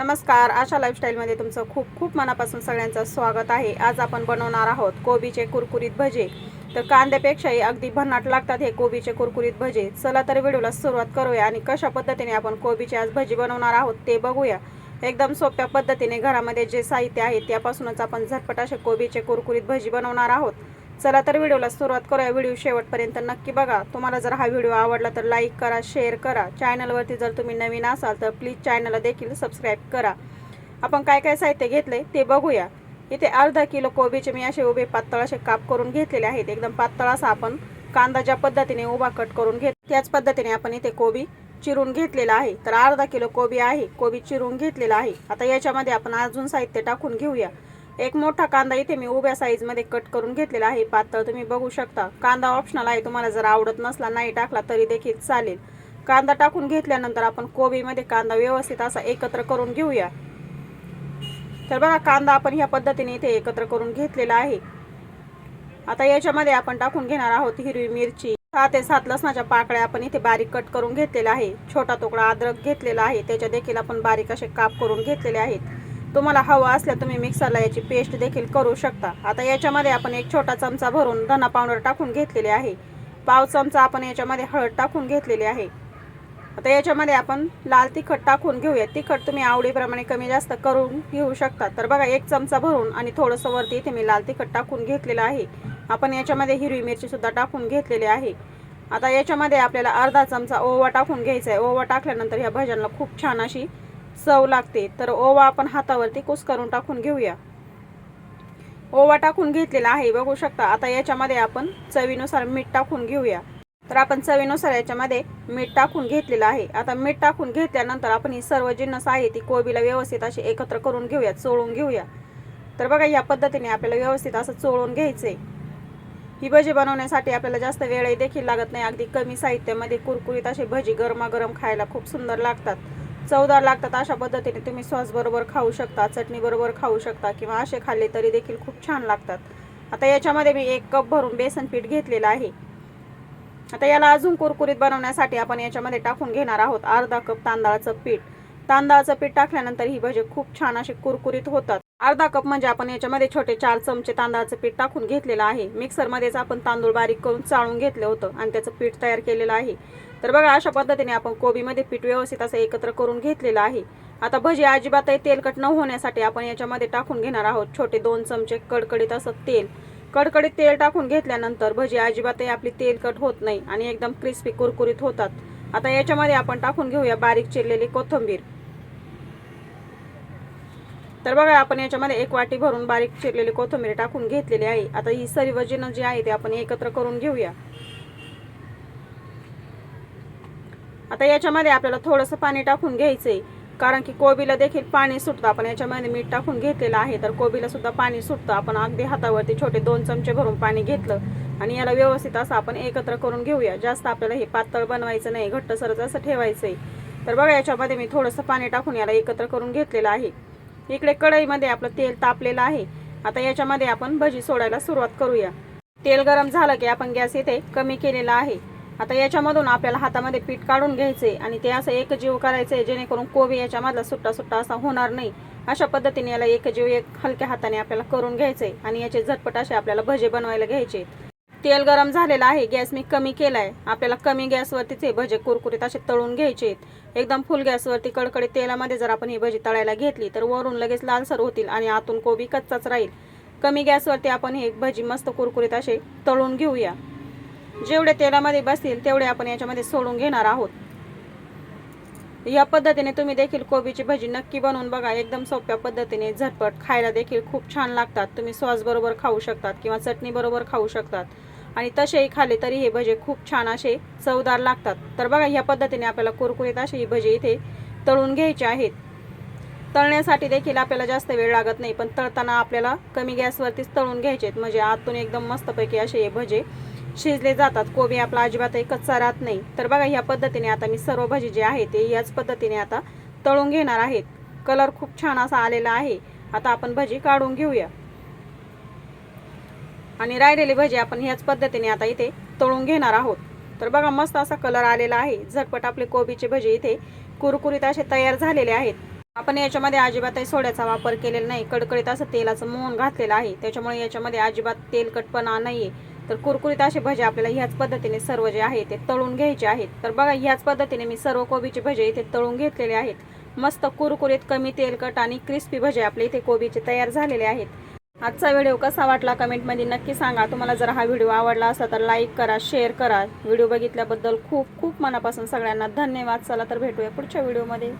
नमस्कार आशा लाईफस्टाईलमध्ये तुमचं खूप खूप मनापासून सगळ्यांचं स्वागत आहे. आज आपण बनवणार आहोत कोबीचे कुरकुरीत भजे. तर कांद्यापेक्षाही अगदी भन्नाट लागतात हे कोबीचे कुरकुरीत भजे. चला तर व्हिडिओला सुरुवात करूया आणि कशा पद्धतीने आपण कोबीची आज भजी बनवणार आहोत ते बघूया. एकदम सोप्या पद्धतीने घरामध्ये जे साहित्य आहे त्यापासूनच आपण झटपट असे कोबीचे कुरकुरीत भजी बनवणार आहोत. चला तर व्हिडिओला सुरुवात करूया. व्हिडिओ शेवटपर्यंत नक्की बघा. तुम्हाला जर हा व्हिडिओ आवडला तर लाईक करा शेअर करा. चॅनलवरती जर तुम्ही नवीन असाल तर प्लीज चॅनलला देखील सबस्क्राईब करा. आपण काय काय साहित्य घेतले ते बघूया. इथे अर्धा किलो कोबीचे मी असे उभे पातळ असे काप करून घेतलेले आहेत. एकदम पातळ असा आपण कांदा ज्या पद्धतीने उभा कट करून घेत त्याच पद्धतीने आपण इथे कोबी चिरून घेतलेला आहे. तर अर्धा किलो कोबी आहे. कोबी चिरून घेतलेला आहे. आता याच्यामध्ये आपण अजून साहित्य टाकून घेऊया. एक मोठा कांदा इथे मी उभ्या साईजमध्ये कट करून घेतलेला आहे. पातळ तुम्ही बघू शकता. कांदा ऑप्शनल आहे. तुम्हाला जर आवडत नसला नाही टाकला तरी देखील चालेल. कांदा टाकून घेतल्यानंतर आपण कोबीमध्ये कांदा व्यवस्थित असा एकत्र करून घेऊया. तर बघा कांदा आपण ह्या पद्धतीने इथे एकत्र करून घेतलेला आहे. आता याच्यामध्ये आपण टाकून घेणार आहोत हिरवी मिरची. सहा ते सात लसणाच्या पाकळ्या आपण इथे बारीक कट करून घेतलेला आहे. छोटा तुकडा अद्रक घेतलेला आहे. त्याच्या देखील आपण बारीक असे काप करून घेतलेले आहेत. तुम्हाला हवं असल्या तुम्ही मिक्सरला याची पेस्ट देखील करू शकता. आता याच्यामध्ये आपण एक छोटा चमचा भरून धना पावडर टाकून घेतलेले आहे. पाव चमचा आपण याच्यामध्ये हळद टाकून घेतलेली आहे. आता याच्यामध्ये आपण लाल तिखट टाकून घेऊया. तिखट तुम्ही आवडीप्रमाणे कमी जास्त करून घेऊ शकता. तर बघा एक चमचा भरून आणि थोडंसं वरती इथे मी लाल तिखट टाकून घेतलेलं आहे. आपण याच्यामध्ये हिरवी मिरचीसुद्धा टाकून घेतलेली आहे. आता याच्यामध्ये आपल्याला अर्धा चमचा ओवा टाकून घ्यायचा आहे. ओवा टाकल्यानंतर ह्या भजनला खूप छान अशी चव लागते. तर ओवा आपण हातावरती कुस करून टाकून घेऊया. ओवा टाकून घेतलेला आहे बघू शकता. आता याच्यामध्ये आपण चवीनुसार मीठ टाकून घेऊया. तर आपण चवीनुसार याच्यामध्ये मीठ टाकून घेतलेलं आहे. आता मीठ टाकून घेतल्यानंतर आपण ही सर्व जिन्नस आहे ती कोबीला व्यवस्थित अशी एकत्र करून घेऊया चोळून घेऊया. तर बघा या पद्धतीने आपल्याला व्यवस्थित असं चोळून घ्यायचंय. ही भजी बनवण्यासाठी आपल्याला जास्त वेळही देखील लागत नाही. अगदी कमी साहित्यामध्ये कुरकुरीत अशी भजी गरमागरम खायला खूप सुंदर लागतात. चवदार लागतात अशा पद्धतीने तुम्ही सॉस बरोबर खाऊ शकता चटणी बरोबर खाऊ शकता किंवा असे खाल्ले तरी देखील खूप छान लागतात. आता याच्यामध्ये मी एक कप भरून बेसन पीठ घेतलेलं आहे. आता याला अजून कुरकुरीत बनवण्यासाठी आपण याच्यामध्ये टाकून घेणार आहोत अर्धा कप तांदळाचं पीठ. तांदळाचं पीठ टाकल्यानंतर ही भजी खूप छान अशी कुरकुरीत होतात. अर्धा कप म्हणजे आपण याच्यामध्ये छोटे चार चमचे तांदळाचं पीठ टाकून घेतलेलं आहे. मिक्सरमध्येच आपण तांदूळ बारीक करून चाळून घेतलं होतं आणि त्याचं पीठ तयार केलेलं आहे. तर बघा अशा पद्धतीने आपण कोबीमध्ये पीठ व्यवस्थित असं एकत्र करून घेतलेलं आहे. आता भजी अजिबातही तेलकट न होण्यासाठी आपण याच्यामध्ये टाकून घेणार आहोत. छोटे दोन चमचे कडकडीत असं तेल. कडकडीत तेल टाकून घेतल्यानंतर भजी अजिबातही आपली तेलकट होत नाही आणि एकदम क्रिस्पी कुरकुरीत होतात. आता याच्यामध्ये आपण टाकून घेऊया बारीक चिरलेली कोथिंबीर. तर बघा आपण याच्यामध्ये एक वाटी भरून बारीक चिरलेली कोथिंबीर टाकून घेतलेली आहे. आता ही सर्व जिनं जी आहे ते आपण एकत्र करून घेऊया. आता याच्यामध्ये आपल्याला थोडंसं पाणी टाकून घ्यायचंय. कारण की कोबीला देखील पाणी सुटतं. आपण याच्यामध्ये मीठ टाकून घेतलेलं आहे. तर कोबीला सुद्धा पाणी सुटतं. आपण अगदी हातावरती छोटे दोन चमचे भरून पाणी घेतलं. आणि याला व्यवस्थित असं आपण एकत्र करून घेऊया. जास्त आपल्याला हे पातळ बनवायचं नाही. घट्ट सरच असं ठेवायचं आहे तर बघा याच्यामध्ये मी थोडंसं पाणी टाकून याला एकत्र करून घेतलेलं आहे. इकडे कढईमध्ये आपलं तेल तापलेलं आहे. आता याच्यामध्ये आपण भजी सोडायला सुरुवात करूया. तेल गरम झालं की आपण गॅस इथे कमी केलेला आहे. आता याच्यामधून आपल्याला हातामध्ये पीठ काढून घ्यायचे आणि ते असं एक जीव करायचंय जेणेकरून कोबी याच्यामधला सुट्टा सुट्टा असा होणार नाही. अशा पद्धतीने याला एक जीव एक हलक्या हाताने आपल्याला करून घ्यायचे आणि याचे झटपट असे आपल्याला भजे बनवायला घ्यायचे तेल गरम झालेलं आहे गॅस मी कमी केलाय. आपल्याला कमी गॅसवरतीच हे भजे कुरकुरीत असे तळून घ्यायचे एकदम फुल गॅसवरती कडकडे तेलामध्ये जर आपण ही भजी तळायला घेतली तर वरून लगेच लालसर होतील आणि आतून कोबी कच्चाच राहील. कमी गॅसवरती आपण हे भजी मस्त कुरकुरीत असे तळून घेऊया. जेवढे तेलामध्ये बसतील तेवढे आपण याच्यामध्ये सोडून घेणार आहोत. या पद्धतीने तुम्ही देखील कोबीची भजी नक्की बनवून बघा. एकदम सोप्या पद्धतीने झटपट खायला देखील खूप छान लागतात. तुम्ही सॉस बरोबर खाऊ शकतात किंवा चटणी बरोबर खाऊ शकतात. आणि तसेही खाल्ले तरी हे भजे खूप छान असे चवदार लागतात. तर बघा ह्या पद्धतीने आपल्याला कुरकुरीत असे ही भजे इथे तळून घ्यायचे आहेत. तळण्यासाठी देखील आपल्याला जास्त वेळ लागत नाही पण तळताना आपल्याला कमी गॅसवरतीच तळून घ्यायचे आहेत. म्हणजे आतून एकदम मस्तपैकी असे हे भजे शिजले जातात. कोबी आपला अजिबातही कच्चा राहत नाही. तर बघा ह्या पद्धतीने आता मी सर्व भजी जे आहे ते याच पद्धतीने आता तळून घेणार आहेत. कलर खूप छान असा आलेला आहे. आता आपण भजी काढून घेऊया. आणि राहिलेली भजी आपण ह्याच पद्धतीने आता इथे तळून घेणार आहोत. तर बघा मस्त असा कलर आलेला आहे. झटपट आपले कोबीचे भजी इथे कुरकुरीत असे तयार झालेले आहेत. आपण याच्यामध्ये अजिबातही सोड्याचा वापर केलेला नाही. कडकडीत असं तेलाचं मोहन घातलेलं आहे. त्याच्यामुळे याच्यामध्ये अजिबात तेलकटपणा नाही आहे तर कुरकुरीत असे भजे आपल्याला ह्याच पद्धतीने सर्व जे आहे ते तळून घ्यायचे आहेत. तर बघा ह्याच पद्धतीने मी सर्व कोबीचे भजे इथे तळून घेतलेले आहेत. मस्त कुरकुरीत कमी तेलकट आणि क्रिस्पी भजे आपले इथे कोबीचे तयार झालेले आहेत. आजचा व्हिडिओ कसा वाटला कमेंटमध्ये नक्की सांगा. तुम्हाला जर हा व्हिडिओ आवडला असला तर लाईक करा शेअर करा. व्हिडिओ बघितल्याबद्दल खूप खूप मनापासून सगळ्यांना धन्यवाद. चला तर भेटूया पुढच्या व्हिडिओमध्ये.